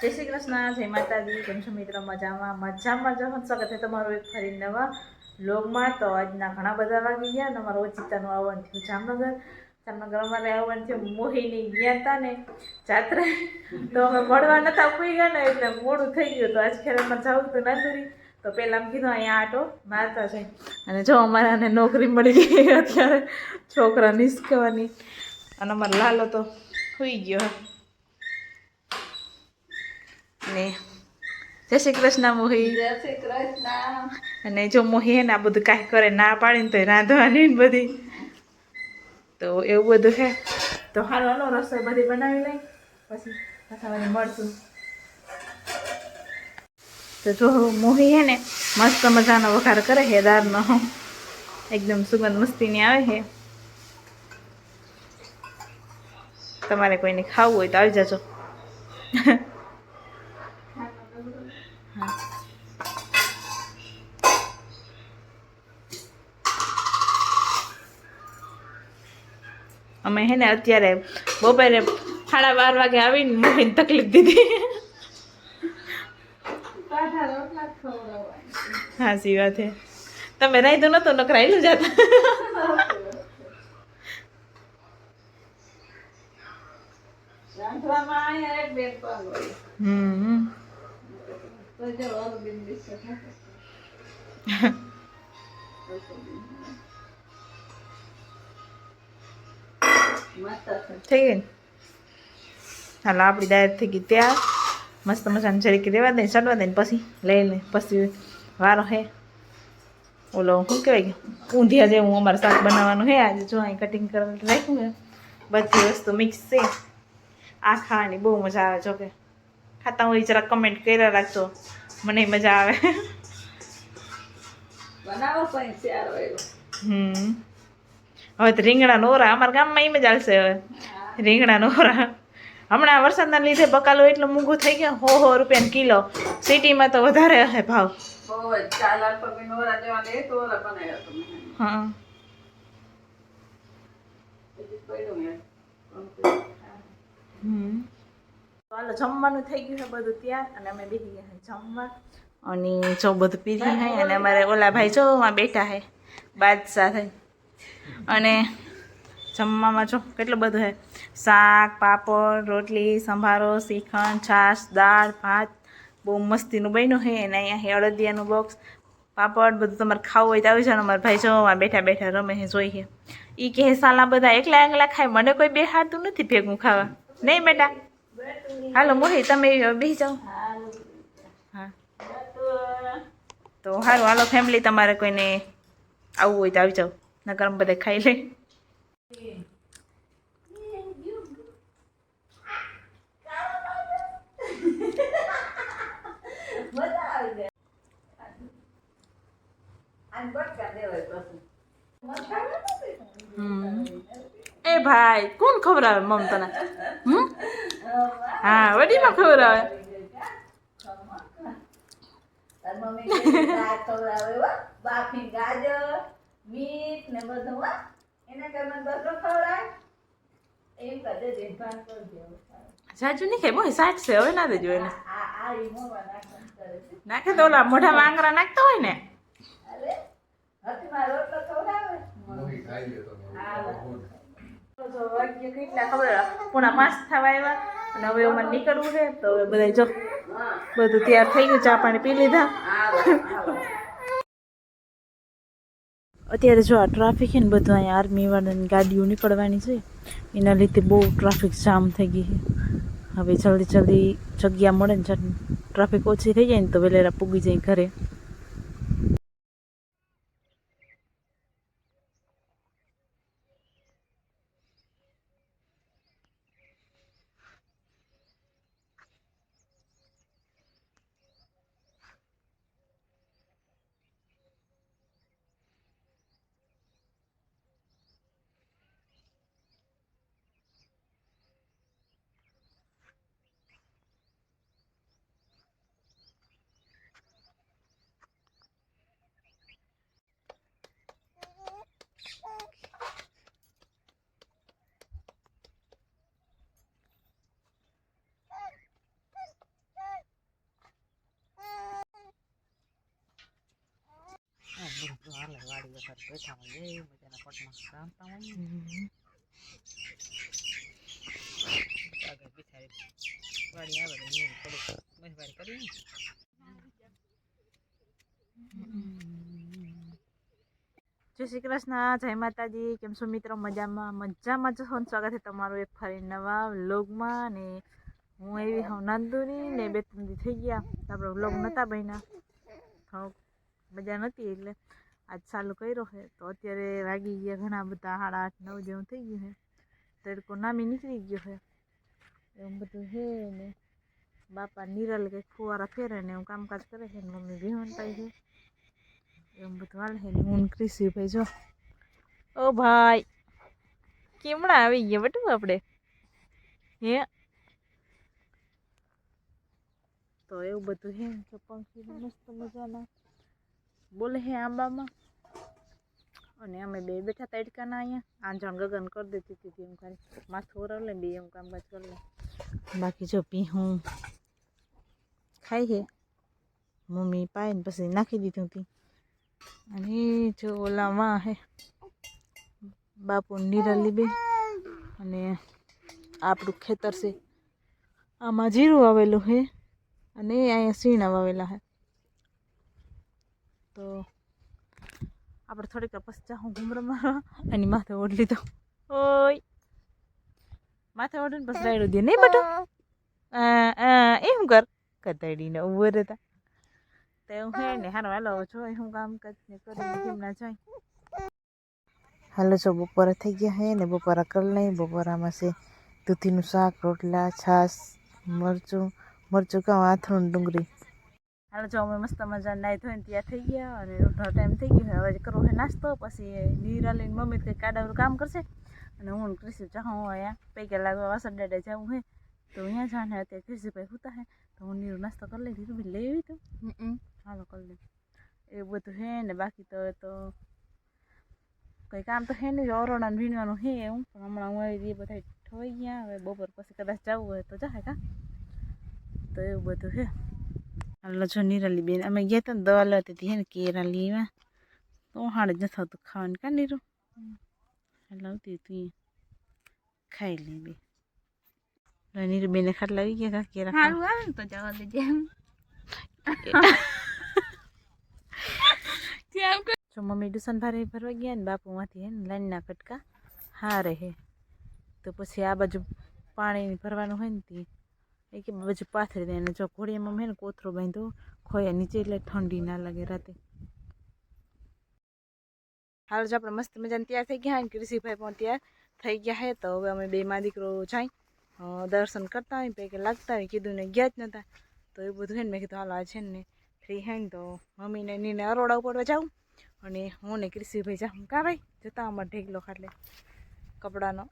જય શ્રી કૃષ્ણ, જય માતાજી, કેમ છો મિત્રો? મજામાં મજામાં જો સ્વાગત છે તમારું એક ફરી નવા લોગમાં તો આજના ઘણા બધા વાગી ગયા અને અમારું ઓચિતાનું આવવાનું થયું જામનગર. જામનગર અમારે આવવાનું થયું મોહિની ગયા હતા ને જાત્રા. તો અમે મળવા નતા પૂઈ ગયા ને એટલે મોડું થઈ ગયું તો આજ ખેરમાં જવું હતું નાંદુરી. તો પહેલાં આમ કીધું, અહીંયા આટો, મારતા છે અને જો અમારાને નોકરી મળી ગઈ અત્યારે, છોકરા નિસ્કવાની. અને અમારો લાલો તો સુઈ ગયો. ને. જય શ્રી કૃષ્ણ મોહી. જય શ્રી કૃષ્ણ. અને જો મોહી હે ને આ બધું કાંઈ કરે ના પાડીને તો રાંધવાની ને બધી. તો એવું બધું છે તો હાલો હાલો રસોઈ બધી બનાવી લઈ. પછી પાછા મળશું. તો જો મોહી હે ને મસ્ત મજાનો વઘાર કરે છે દાળનો. એકદમ સુગંધ મસ્તીની આવે છે તમારે કોઈને ખાવું હોય તો આવી જાજો. અમે હે ને અત્યારે બપોરે સાડા બાર વાગે આવીને મમ્મીને તકલીફ દીધી. હા. હાસી વાત હે. તમે રાયતું નતો નકરાયેલું જાતા? હોય. હમ થઈ ગઈ હાલો આપણી દાળ થઈ ગઈ ત્યાં મસ્ત મજાની જરીકી દેવા દે ચડવા દે ને પછી લઈ લે પછી વારો હે. ઓલો શું કહેવાય કે ઊંધિયા જેવું અમારે શાક બનાવવાનું હે આજે. જો અહીં કટિંગ કરવાનું રાખ્યું ને બધી વસ્તુ મિક્સ છે. આ ખાવાની બહુ મજા આવે જો કે. ખાતા હોય જરા કમેન્ટ કર્યા રાખજો. મને મજા આવે. બનાવો પણ હમ. હવે તો રીંગણા નોરા અમારા ગામમાં એમ જ આવશે હવે. રીંગણા નોરા. હમણાં વરસાદના લીધે બકાલો એટલો મોંઘું થઈ ગયો હો હો રૂપિયાનો કિલો. સિટીમાં તો વધારે હશે ભાવ. હા. ચાલો જમવાનું થઈ ગયું છે બધું ત્યાં અને અમે બેસી ગયા જમવા. અને જો બધું પીધી હે અને અમારે ઓલા ભાઈ જો બેઠા હે. બાદશાહ થઈ અને જમવામાં જો કેટલું બધું છે શાક, પાપડ, રોટલી, સંભારો, શ્રીખંડ, છાશ, દાળ, ભાત, બહુ મસ્તીનું બન્યું છે અને અહીંયા હે અડદિયાનું બોક્સ પાપડ બધું તમારે ખાવું હોય તો આવી જાવ મારા ભાઈ જમવા બેઠા બેઠા રમે છે જોઈએ એ કહે, સાલા બધા એકલા એકલા ખાય, મને કોઈ બેહાડતું નથી ભેગું ખાવા. નહીં બેટા. હાલો મોહી, તમે બેસી જાઓ. હા. તો સારું હાલો ફેમિલી તમારે કોઈને આવવું હોય તો આવી જાઓ. નકર અમે બધા ખાઈ ને? એ ભાઈ કોણ ખવડાવે મમતાને હમ હા વડીમાં ખવડાવે મમ્મી ગાજર બીટ ને બધું હો. એના કરતા બસો ખવડાય. એમ કદે દેખભાળ કરજે હવે. જાજુ નહીં ખાય બોય શાક છે હવે ના દેજો એને. નાખે તો ઓલા મોઢામાં આંગળા નાખતા હોય ને? અરે હાથમાં રોટલો ખવડાવે. હા. તો જો વાગ્ય કેટલા ખબર પૂણા પાંચ થવા આવ્યા અને હવે અમારે નીકળવું છે. તો હવે બધા જો બધું તૈયાર થઈ ગયું ચા પાણી પી લીધા. અત્યારે જો આ ટ્રાફિક છે ને બધું અહીંયા આર્મીવાળાની ગાડીઓ નીકળવાની છે, એના લીધે બહુ ટ્રાફિક જામ થઈ ગઈ છે. હવે જલ્દી જલ્દી જગ્યા મળે ને ટ્રાફિક ઓછી થઈ જાય ને તો વેલેરા પૂગી જાય ઘરે. બેઠા હોય મજાના હોય આગળ પીછાડી વાડી આવે ને હું થોડુંક મહેરબાની કરી જય શ્રી કૃષ્ણ, જય માતાજી. કેમ છો મિત્રો? મજામાં મજામાં જ છો સ્વાગત છે તમારું એક ફરી નવા વ્લોગમાં ને હું એવી હું નાંદુની ને બે ત્રણ થઈ ગયા. આપણે વ્લોગ નહોતા બન્યા. થોડોક મજા નહોતી એટલે. આજ ચાલુ કર્યો છે. તો અત્યારે વાગી ગયા ઘણા બધા, સાડા આઠ, નવ જેવું થઈ ગયું છે. તડકો નામી નીકળી ગયો છે. એવું બધું છે ને. બાપા નિરલ કંઈક ફુવારા ફેરે ને એવું કામકાજ કરે છે ને મમ્મી વિહોન પાઈ છે. એમ બધું હાલ છે ને. હું ને ભાઈ જો. ઓ ભાઈ, કેમણા આવી ગયા બટું આપણે હે? તો એવું બધું તો પંખી મસ્ત મજાના. બોલે હે આંબામાં? અને અમે બે બેઠા તડકાના અહીંયા. આંજણ ગગન કરી દેતી હતી એમ ખાલી માથું ઓરવલે બે એમ કામકાજ કરી લે. બાકી જો પીહું. ખાઈ હે? મમ્મી પાય ને પછી નાખી દીધું હતી અને જો ઓલામાં હે બાપુ નિરાલી બે અને આપણું ખેતર છે. આમાં જીરું આવેલું છે અને અહીંયા સીણા વાવેલા છે તો આપણે થોડીક પછી જાઉં ઘૂમરો મારવા અને માથે ઓઢ લીધો. ઓય. માથે ઓઢીને પછી રાયડું દે. નહીં બટો? એમ કર? કતાડીને ઊભો રહેતા. તો હું હે ને, હારો હાલો જોઈ હું કામ કરીને કરીને કેમ ના જાય. હાલો જો, બપોરા થઈ ગયા હે ને, બપોરા કરી લઈ બપોરામાં છે દૂધીનું શાક, રોટલા, છાશ, મરચું. મરચું કાં આથણું ડુંગળી. હાલો, જો અમે મસ્ત મજા નાઈ ધોઈને ત્યાં થઈ ગયા અને રોટનો ટાઈમ થઈ ગયો હવે કરવો છે નાસ્તો, પછી નીરા લઈને મમ્મી કંઈક કાઢાવું કામ કરશે અને હું કૃષિ ચાહું અહીંયા પૈકા લાગવા વાસણ દાડે જવું હે તો અહીંયા જાણે અત્યારે કૃષિભાઈ હોતા હે તો હું નીરો નાસ્તો કરી લઈ ધીરુભાઈ લેવી તો. હાલો, કરી લે. એવું બધું હે ને, બાકી તો એ તો કંઈ કામ તો હે નહીં. ઓરોડા વીણવાનું હે એવું. પણ હમણાં હું આવી બધા ઠોઈ ગયા. હવે બપોર પછી કદાચ જવું હોય તો જાય કા. તો એવું બધું હે હાલો જો નિરાલી બેન અમે ગયા હતા દવા લેતી હતી હે ને કેરા લીવા તો હાડ જ નથી થતું ખાવાનું કા નીરું લાવતી હતી ખાઈ લે બે નીરુ બેને ખાટલા આવી ગયા કા કેરા સારું આવે ને તો જવા દેજે જો મમ્મી ડુસન ભારે ભરવા ગયા ને બાપુમાંથી હે ને લાઈનના કટકા હે તો પછી આ બાજુ પાણી ભરવાનું હોય ને તે એ કે બાજુ પાથરી દે અને જો ઘોડિયામાં મેં કોથરો બાંધો ખોયા નીચે એટલે ઠંડી ના લાગે રાતે. હાલ જો આપણે મસ્ત મજાને તૈયાર થઈ ગયા ને કૃષિભાઈ પણ તૈયાર થઈ ગયા હે, તો હવે અમે બે માં દીકરો જાય. દર્શન કરતા હોય પૈકી લાગતા હોય કીધું ને ગયા જ નહોતા તો એ બધું હે ને મેં કીધું, હાલો આ છે ને ફ્રી હે ને તો મમ્મીને નીને અરોડા ઉપર જાઉં અને હું ને કૃષિભાઈ જાઉં. કા ભાઈ જતા અમારે ઢેકલો ખાટલે કપડાનો.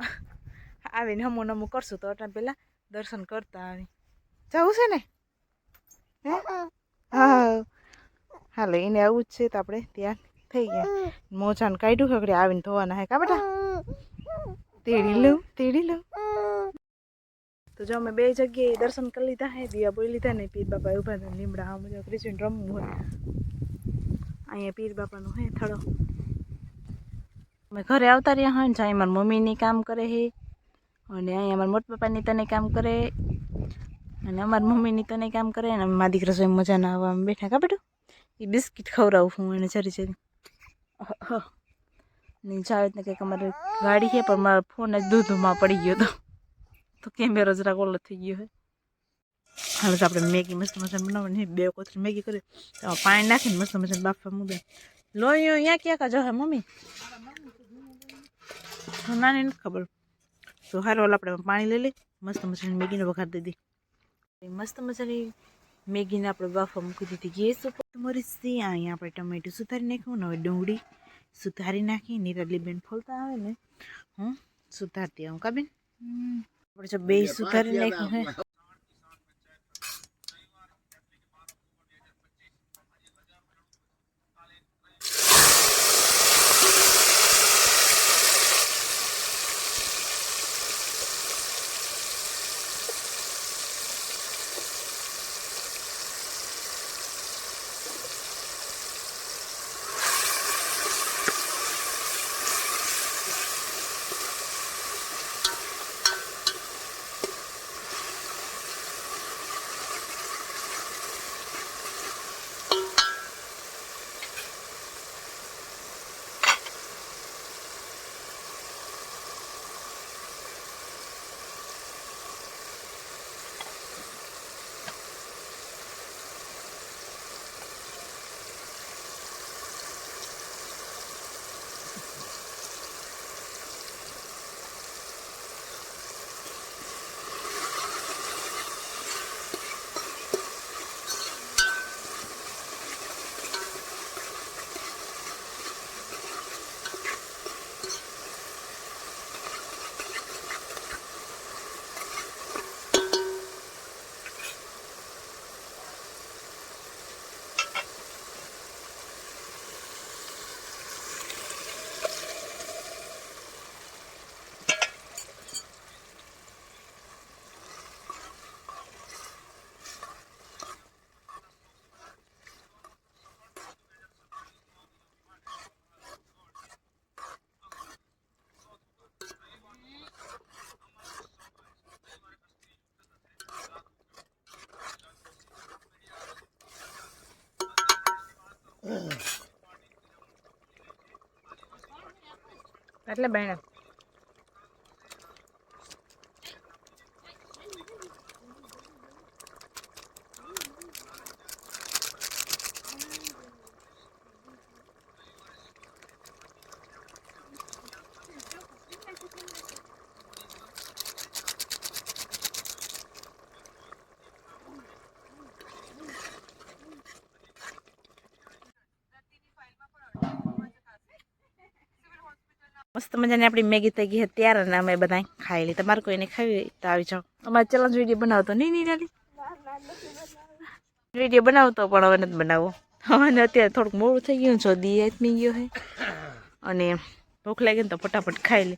આવીને હમું નમું કરશું તો અટાણ પહેલાં દર્શન કરતા આવી જવું છે ને? હે? હા હાલો એને આવું જ છે તો આપણે ત્યાં થઈ ગયા. મોજાને કાઢ્યું હકડે આવીને ધોવાના હે કા બેટા? તેડી લઉં તેડી લઉં. તો જો અમે બે જગ્યાએ દર્શન કરી લીધા હે દિયા બોલી લીધા ને પીર બાપા ઊભા ને લીમડા આમ જો ક્રિશ્ચન રમવું હોય. અહીંયા પીર બાપાનું હે થડો. અમે ઘરે આવતા રહ્યા હોય ને જાય મારા મમ્મીની કામ કરે છે અને અહીંયા અમારા મોટા પપ્પાની તને કામ કરે, અને અમારી મમ્મીની તને કામ કરે, અને મારા દીકરા સ્વયં મજાના આવવા અમે બેઠા કા બેટું? એ બિસ્કિટ ખવડાવું હું એને જરી જરી. ને જાવે ને કંઈક અમારે ગાડી છે, પણ મારો ફોન જ દૂધમાં પડી ગયો હતો. તો કેમેરો જરાક ઓલો થઈ ગયો હોય. તો આપણે મેગી મસ્ત મજાની બનાવવાની. બે કોથળી મેગી કરી તો પાણી નાખીને મસ્ત મજાની બાફવા મૂકે લોહી અહીંયા ક્યાં કા જશે મમ્મી. નાની નથી ખબર. તો હારો આપણે પાણી લઈ લઈ. મસ્ત મજાની મેગીને વઘાર દીધી મસ્ત મજાની મેગીને આપણે બાફવા મૂકી દીધી. ગેસ ઉપર મરીચી અહીંયા આપણે ટમેટું સુધારી નાખ્યું ને હવે ડુંગળી સુધારી નાખી નિરાલી બેન ફોલતા આવે ને હું સુધારતી આવું કાબેન આપણે જો બે સુધારી નાખ્યું હે. એટલે બહેણ મસ્ત મજાની આપણી મેગી થઈ ગઈ ત્યારે અને અમે બધા ખાઈ લઈ તમારે કોઈને ખાવી હોય તો આવી જાઓ. અમારે ચેલેન્જ વીડિયો બનાવતો નહીં નહીં નાની વીડિયો બનાવતો પણ હવે નથી બનાવવો. હવે અત્યારે થોડુંક મોડું થઈ ગયું છો દી આત્મી ગયો હે અને ભૂખ લાગે ને તો ફટાફટ ખાઈ લે.